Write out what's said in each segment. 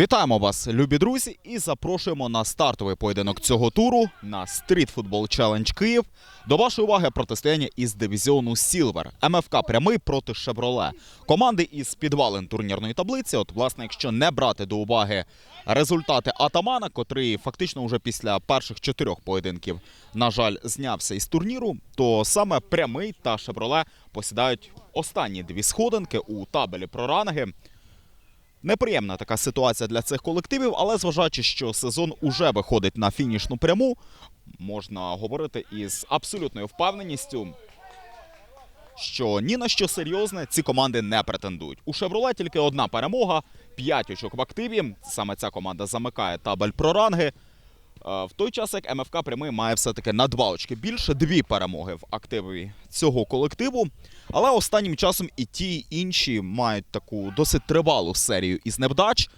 Вітаємо вас, любі друзі, і запрошуємо на стартовий поєдинок цього туру на Street Football Challenge Київ. До вашої уваги протистояння із дивізіону Сілвер. МФК прямий проти Шевроле. Команди із підвалин турнірної таблиці. От, власне, якщо не брати до уваги результати Атамана, котрий фактично вже після перших чотирьох поєдинків, на жаль, знявся із турніру, то саме прямий та Шевроле посідають останні дві сходинки у табелі про ранги. Неприємна така ситуація для цих колективів, але зважаючи, що сезон уже виходить на фінішну пряму, можна говорити із абсолютною впевненістю, що ні на що серйозне ці команди не претендують. У Шевроле тільки одна перемога, п'ять очок в активі. Саме ця команда замикає табель про ранги. Е, В той час як МФК прямий має все-таки на два очки більше, дві перемоги в активі цього колективу. Але останнім часом і ті, і інші мають таку досить тривалу серію із невдач.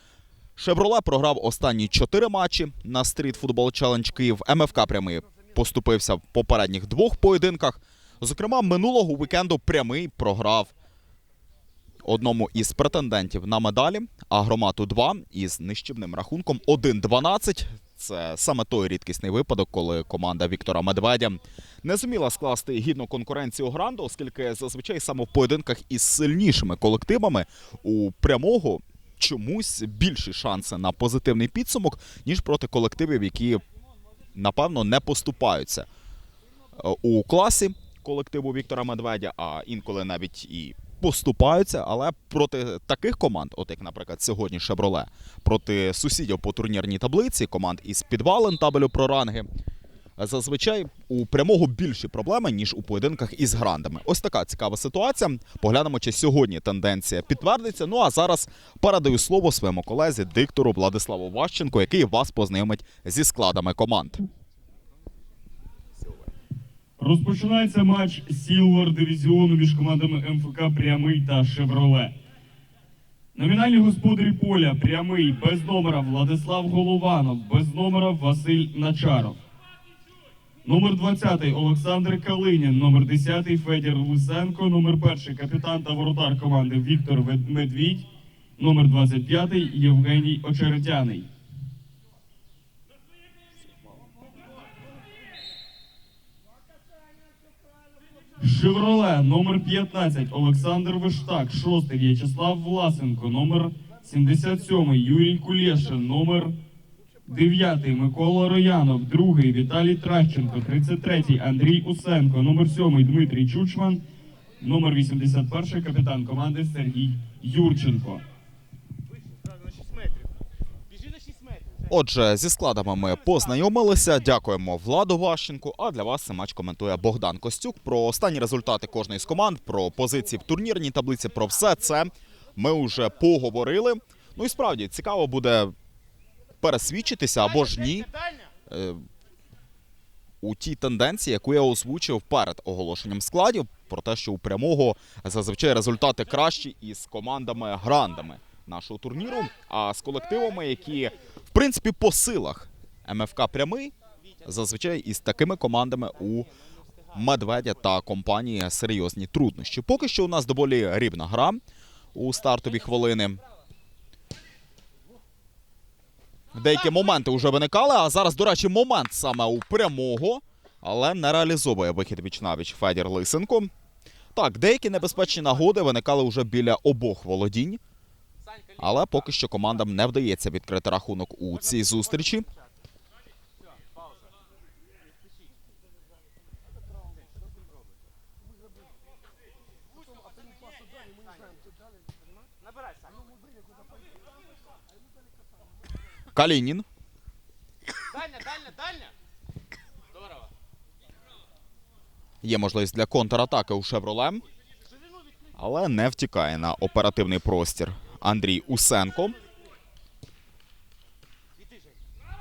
Шевроле програв останні чотири матчі на Street Football Challenge Київ. МФК прямий поступився в попередніх двох поєдинках. Зокрема, минулого вікенду прямий програв одному із претендентів на медалі Агромату 2 із нищівним рахунком 1-12. Це саме той рідкісний випадок, коли команда Віктора Медведя не зуміла скласти гідну конкуренцію гранду, оскільки зазвичай саме в поєдинках із сильнішими колективами у прямого чомусь більші шанси на позитивний підсумок, ніж проти колективів, які напевно не поступаються е, у класі колективу Віктора Медведя, а інколи навіть і поступаються. Але проти таких команд, от як, наприклад, сьогодні Шевроле, проти сусідів по турнірній таблиці, команд із підвалин табелю про ранги. Зазвичай у прямого більші проблеми, ніж у поєдинках із грандами. Ось така цікава ситуація. Поглянемо, чи сьогодні тенденція підтвердиться. Ну а зараз передаю слово своєму колезі, диктору Владиславу Ващенко, який вас познайомить зі складами команд. Розпочинається матч Сілвер дивізіону між командами МФК Прямий та Шевроле. Номінальні господарі поля Прямий без номера Владислав Голованов, без номера Василь Начаров. Номер 20 Олександр Калинін, номер 10 Федір Лисенко, номер 1 капітан та воротар команди Віктор Медвідь, номер 25 Євгеній Очеретяний. Шевроле, номер 15, Олександр Виштак, 6 В'ячеслав Власенко, номер 77, Юрій Кулєшин, номер 9, Микола Роянов, 2, Віталій Тращенко, 33, Андрій Усенко, номер 7, Дмитрій Чучман, номер 81, капітан команди Сергій Юрченко. Зразу на 6 метрів. Біжи на 6 метрів. вже. Отже, зі складами ми познайомилися. Дякуємо Владу Ващенку. А для вас цей матч коментує Богдан Костюк. Про останні результати кожної з команд, про позиції в турнірній таблиці, про все це ми вже поговорили. Ну і справді цікаво буде пересвідчитися або ж ні е, у тій тенденції, яку я озвучив перед оголошенням складів, про те, що у прямого зазвичай результати кращі із командами грандами нашого турніру, а з колективами, які в принципі по силах МФК прямий, зазвичай із такими командами у Медведя та компанії серйозні труднощі. Поки що у нас доволі рівна гра у стартові хвилини. Деякі моменти вже виникали, а зараз, до речі, момент саме у прямого, але не реалізовує вихід віч-навіч Федір Лисенко. Так, деякі небезпечні нагоди виникали вже біля обох володінь, але поки що командам не вдається відкрити рахунок у цій зустрічі. Калінін. Дальня, дальня, дальня. Здорово. Є можливість для контратаки у Шевроле, але не втікає на оперативний простір Андрій Усенко.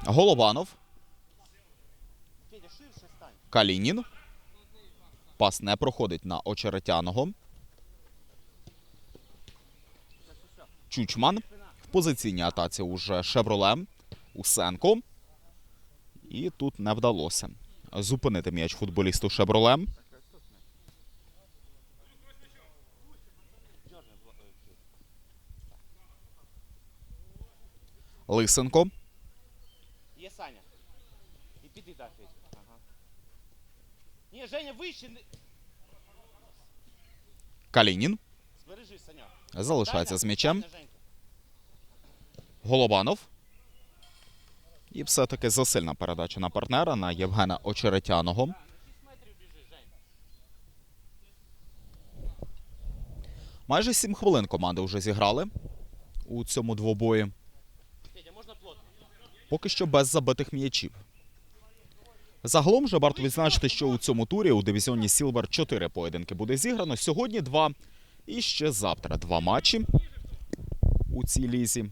Голованов. Калінін. Пас не проходить на очеретяного. Чучман. В позиційній атаці уже Шевроле. Усенко. І тут не вдалося зупинити м'яч футболісту Шевроле. Лисенко. Є Саня. І піди так. Ага. Ні, Женя, вище. Калінін. Збережи, Саня. Залишається з м'ячем. Женька. І все-таки засильна передача на партнера на Євгена Очеретяного. На 6 метрів біжи, Жень. Майже 7 хвилин команди вже зіграли у цьому двобої. Поки що без забитих м'ячів. Загалом же варто відзначити, що у цьому турі у дивізіоні Сілвер чотири поєдинки буде зіграно. Сьогодні два і ще завтра два матчі у цій лізі.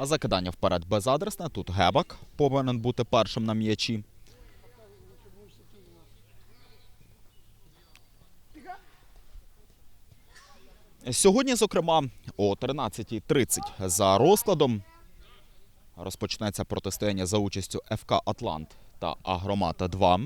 А закидання вперед безадресне. Тут Гебак повинен бути першим на м'ячі. Сьогодні, зокрема, о 13.30 за розкладом розпочнеться протистояння за участю ФК Атлант та Агромата 2.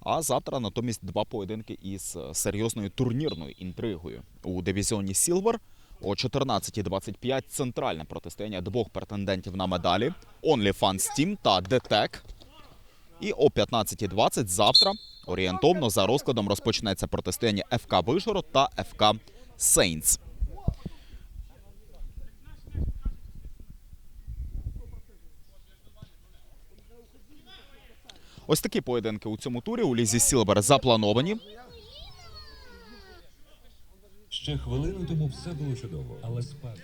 А завтра натомість два поєдинки із серйозною турнірною інтригою у дивізіоні Сілвер. О 14.25 центральне протистояння двох претендентів на медалі OnlyFans Team та DTEC. І о 15.20 завтра орієнтовно за розкладом розпочнеться протистояння ФК Вишгород та ФК Сейнс. Ось такі поєдинки у цьому турі у лізі Сілвер заплановані. Ще хвилину тому все було чудово, але спазм.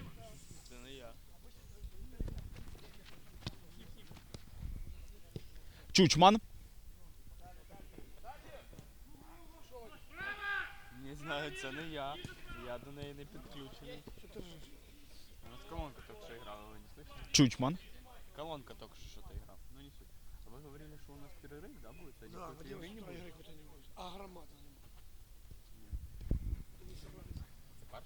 Чучман. Не знаю, це не я. Я до неї не підключений. Що ти ржеш? У нас колонка только что играла, вы не слышали? Чучман. Колонка только что что-то играла. Ну не суть. А вы говорили, что у нас перерыв, да, будет? А Да, никакой игры не будет? какой-то не будет. А громада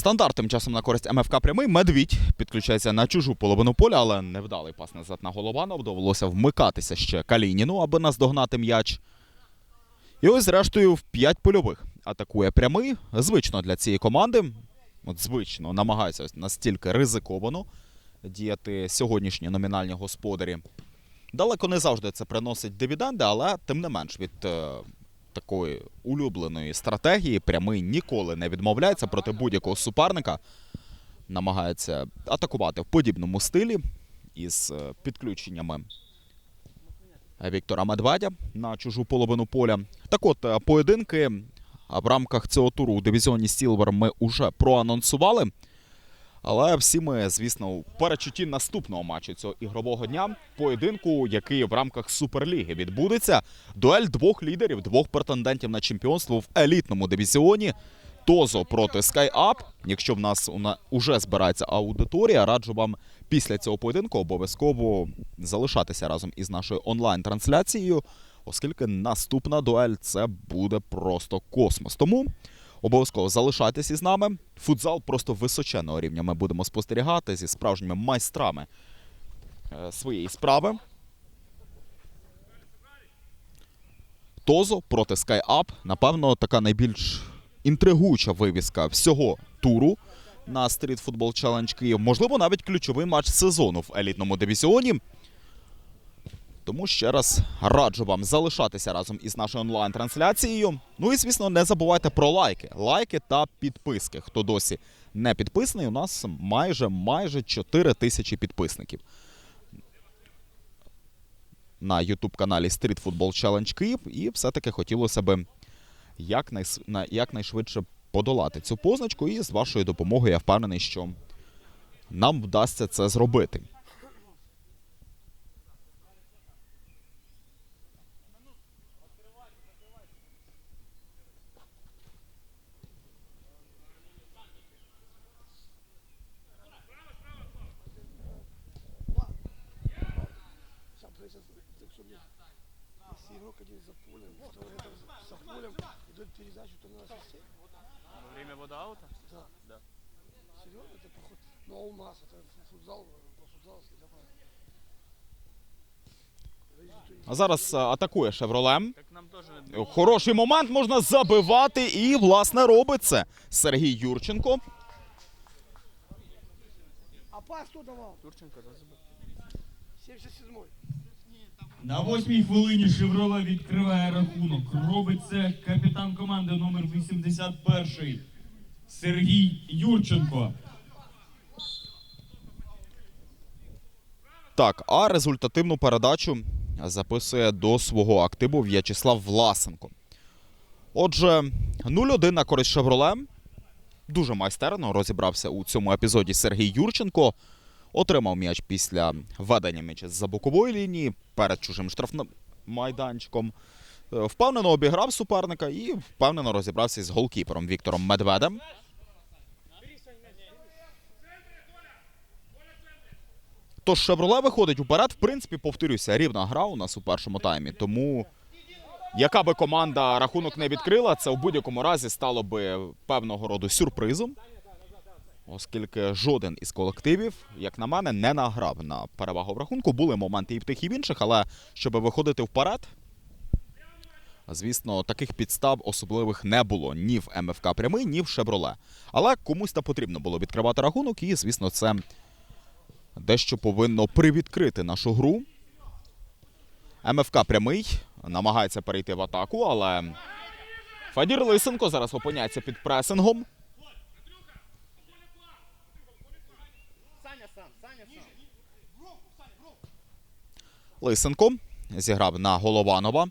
Стандарт тим часом на користь МФК прямий. Медвідь підключається на чужу половину поля, але невдалий пас назад на Голованов. Довелося вмикатися ще Калініну, аби наздогнати м'яч. І ось, зрештою, в п'ять польових атакує прямий. Звично для цієї команди. От звично намагаються настільки ризиковано діяти сьогоднішні номінальні господарі. Далеко не завжди це приносить дивіденди, але тим не менш від е, такої улюбленої стратегії прямий ніколи не відмовляється проти будь-якого суперника. Намагається атакувати в подібному стилі із е, підключеннями Віктора Медведя на чужу половину поля. Так от, е, поєдинки в рамках цього туру у дивізіоні Сілвер ми уже проанонсували. Але всі ми, звісно, у перечутті наступного матчу цього ігрового дня, поєдинку, який в рамках Суперліги відбудеться. Дуель двох лідерів, двох претендентів на чемпіонство в елітному дивізіоні. Тозо проти SkyUp. Якщо в нас уже збирається аудиторія, раджу вам після цього поєдинку обов'язково залишатися разом із нашою онлайн-трансляцією, оскільки наступна дуель це буде просто космос. Тому обов'язково залишайтесь із нами. Футзал просто височенного рівня. Ми будемо спостерігати зі справжніми майстрами е, своєї справи. Тозо проти SkyUp. Напевно, така найбільш інтригуюча вивіска всього туру на Street Football Challenge Київ. Можливо, навіть ключовий матч сезону в елітному дивізіоні. Тому ще раз раджу вам залишатися разом із нашою онлайн-трансляцією. Ну і звісно, не забувайте про лайки. Лайки та підписки. Хто досі не підписаний, у нас майже майже 4 тисячі підписників. На YouTube каналі Street Football Challenge Київ. І все-таки хотілося на- якнайшвидше подолати цю позначку. І з вашою допомогою я впевнений, що нам вдасться це зробити. Если игрок один за полем, рядом за- за полем, идет передача, то надо свистеть. Во время водаута? Да. Да. Серьезно, это поход. Ну а у нас это футзал, по кто А зараз е, атакує Шевролем. Хороший момент можна забивати, і власне робить це Сергій Юрченко. А пас кто давал? Турченко да, забив. 77-й. На восьмій хвилині Шевроле відкриває рахунок. Робить це капітан команди номер 81 Сергій Юрченко. Так, а результативну передачу записує до свого активу В'ячеслав Власенко. Отже, 0-1 на користь Шевроле. Дуже майстерно розібрався у цьому епізоді Сергій Юрченко. Отримав м'яч після ведення м'яча з-за бокової лінії перед чужим штрафним майданчиком. Е, Впевнено обіграв суперника і впевнено розібрався з голкіпером Віктором Медведем. Тож Шевроле виходить уперед. В принципі, повторюся, рівна гра у нас у першому таймі. Тому яка би команда рахунок не відкрила, це в будь-якому разі стало би певного роду сюрпризом. Оскільки жоден із колективів, як на мене, не награв на перевагу в рахунку. Були моменти і в тих, і в інших, але щоб виходити вперед, звісно, таких підстав особливих не було ні в МФК прямий, ні в Шевроле. Але комусь та потрібно було відкривати рахунок, і, звісно, це дещо повинно привідкрити нашу гру. МФК прямий намагається перейти в атаку, але Фадір Лисенко зараз опиняється під пресингом. Саня сам, Саня сам. Лисенко зіграв на Голованова.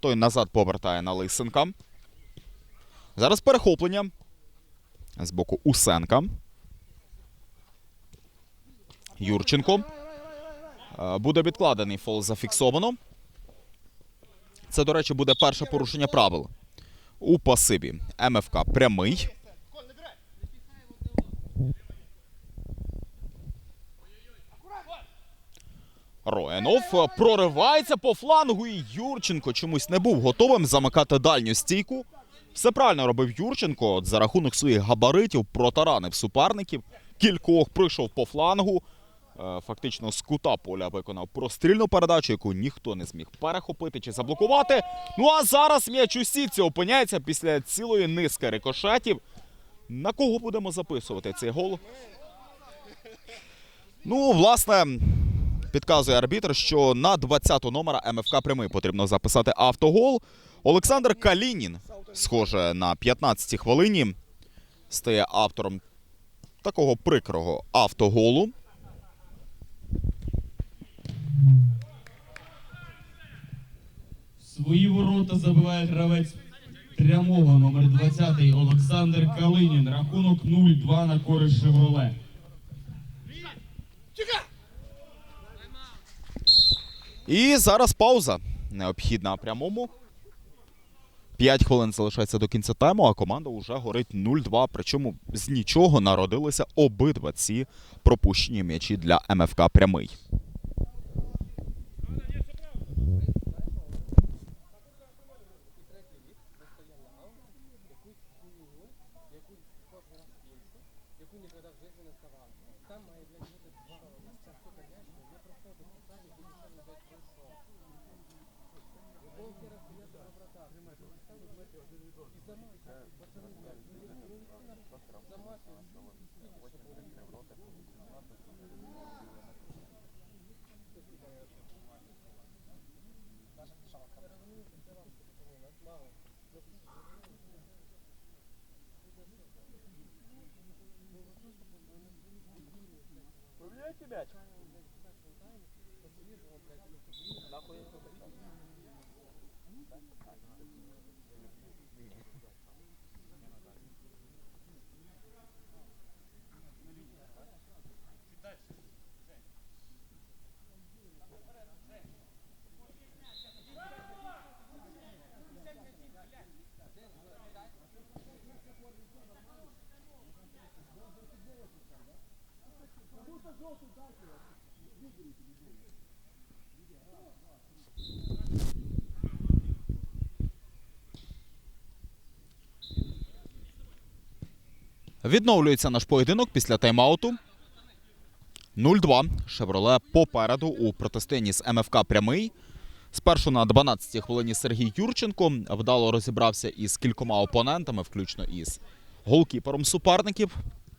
Той назад повертає на Лисенка. Зараз перехоплення з боку Усенка. Юрченко. Е, Буде відкладений фол зафіксовано. Це, до речі, буде перше порушення правил. У пасиві МФК прямий. Роєнов е, проривається по флангу, і Юрченко чомусь не був готовим замикати дальню стійку. Все правильно робив Юрченко. За рахунок своїх габаритів протаранив суперників. Кількох прийшов по флангу. Е, Фактично з кута поля виконав прострільну передачу, яку ніхто не зміг перехопити чи заблокувати. Ну а зараз м'яч у сітці опиняється після цілої низки рикошетів. На кого будемо записувати цей гол? Ну, власне, підказує арбітр, що на 20-ту номера МФК прямий потрібно записати автогол. Олександр Калінін, схоже, на 15-й хвилині стає автором такого прикрого автоголу. Свої ворота забиває гравець прямого номер 20 Олександр Калинін. Рахунок 0-2 на користь Шевроле. І зараз пауза необхідна прямому. 5 хвилин залишається до кінця тайму, а команда вже горить 0-2. Причому з нічого народилися обидва ці пропущені м'ячі для МФК прямий. тебя. Нахуй я его Thank you. Відновлюється наш поєдинок після тайм-ауту. 0-2. Шевроле попереду у протестині з МФК прямий. Спершу на 12-й хвилині Сергій Юрченко вдало розібрався із кількома опонентами, включно із голкіпером суперників.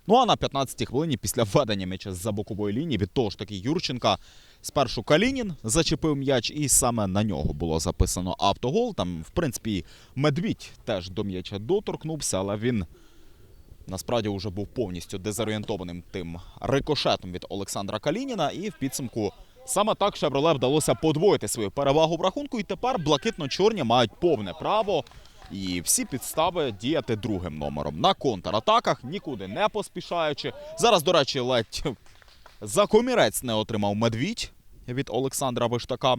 Ну а на 15-й хвилині після введення м'яча з-за бокової лінії від того ж таки Юрченка спершу Калінін зачепив м'яч, і саме на нього було записано автогол. Там, в принципі, Медвідь теж до м'яча доторкнувся, але він насправді вже був повністю дезорієнтованим тим рикошетом від Олександра Калініна. І в підсумку саме так Шевроле вдалося подвоїти свою перевагу в рахунку. І тепер блакитно-чорні мають повне право і всі підстави діяти другим номером на контратаках, нікуди не поспішаючи. Зараз, до речі, ледь за комірець не отримав медвідь від Олександра Виштака.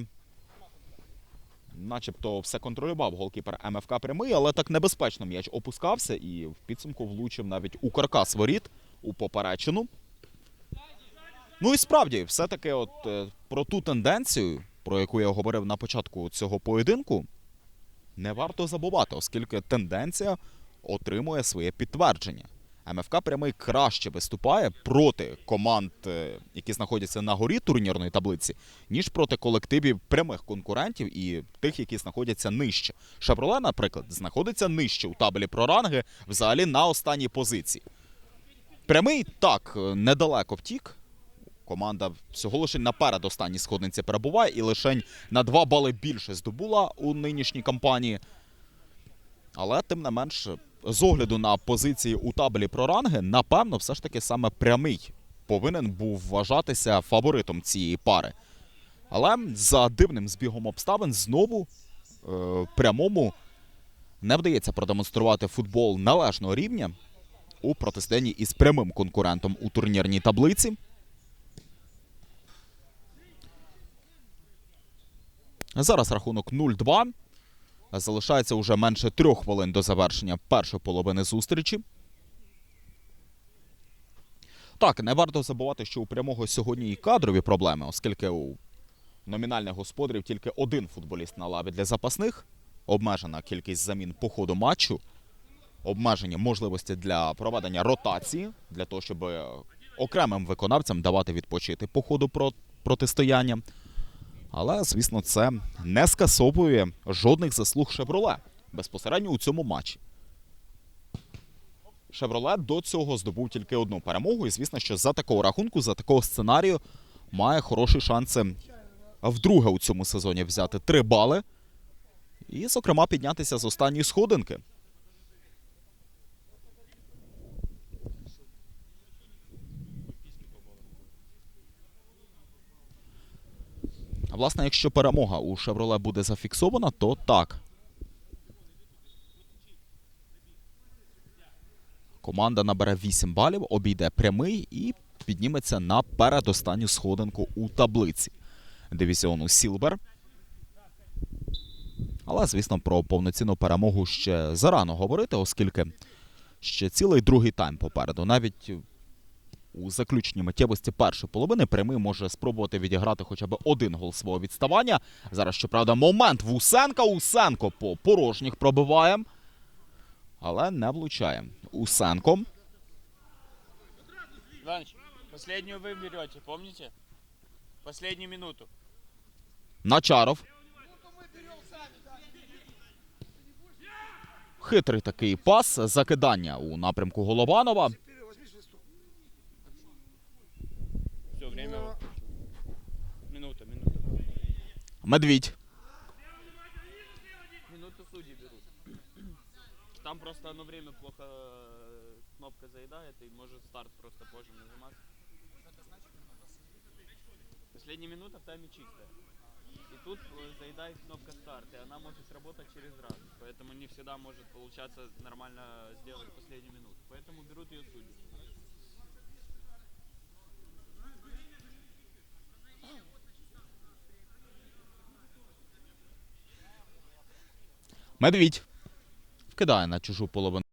Начебто все контролював голкіпер МФК прямий, але так небезпечно м'яч опускався і в підсумку влучив навіть у каркас воріт у поперечину. Ну і справді, все-таки, от е, про ту тенденцію, про яку я говорив на початку цього поєдинку, не варто забувати, оскільки тенденція отримує своє підтвердження. МФК прямий краще виступає проти команд, е, які знаходяться на горі турнірної таблиці, ніж проти колективів прямих конкурентів і тих, які знаходяться нижче. Шевроле, наприклад, знаходиться нижче у табелі про ранги, взагалі на останній позиції. Прямий так е, недалеко втік. Команда всього лише наперед останній сходниці перебуває і лише на 2 бали більше здобула у нинішній кампанії. Але тим не менш, з огляду на позиції у табелі про ранги, напевно, все ж таки саме прямий повинен був вважатися фаворитом цієї пари. Але за дивним збігом обставин знову е, прямому не вдається продемонструвати футбол належного рівня у протистоянні із прямим конкурентом у турнірній таблиці. Зараз рахунок 0-2. Залишається уже менше трьох хвилин до завершення першої половини зустрічі. Так, не варто забувати, що у прямого сьогодні і кадрові проблеми, оскільки у номінальних господарів тільки один футболіст на лаві для запасних, обмежена кількість замін по ходу матчу, обмежені можливості для проведення ротації, для того, щоб окремим виконавцям давати відпочити по ходу протистояння. Але, звісно, це не скасовує жодних заслуг Шевроле безпосередньо у цьому матчі. Шевроле до цього здобув тільки одну перемогу, і звісно, що за такого рахунку, за такого сценарію має хороші шанси вдруге у цьому сезоні взяти три бали і, зокрема, піднятися з останньої сходинки. Власне, якщо перемога у Шевроле буде зафіксована, то так. Команда набере 8 балів, обійде прямий і підніметься на передостанню сходинку у таблиці дивізіону Сілбер. Але, звісно, про повноцінну перемогу ще зарано говорити, оскільки ще цілий другий тайм попереду. Навіть у заключній миттєвості першої половини прямий може спробувати відіграти хоча б один гол свого відставання. Зараз, щоправда, момент Вусенка. Усенко по порожніх пробиває, але не влучає. Усенко. Иваныч, последнюю вы берете, помните? Последнюю минуту. Начаров. Хитрий такий пас, закидання у напрямку Голованова. Время. Ну, Минута, минута. Медвідь. Минуту судьи берут. Там просто одно время плохо э, кнопка заедает и может старт просто позже нажиматься. Последняя минута в тайме чистая. И тут э, заедает кнопка старт, и она может сработать через раз. Поэтому не всегда может получаться нормально сделать последнюю минуту. Поэтому берут ее судьи. Медвідь. Вкидає на чужу половину.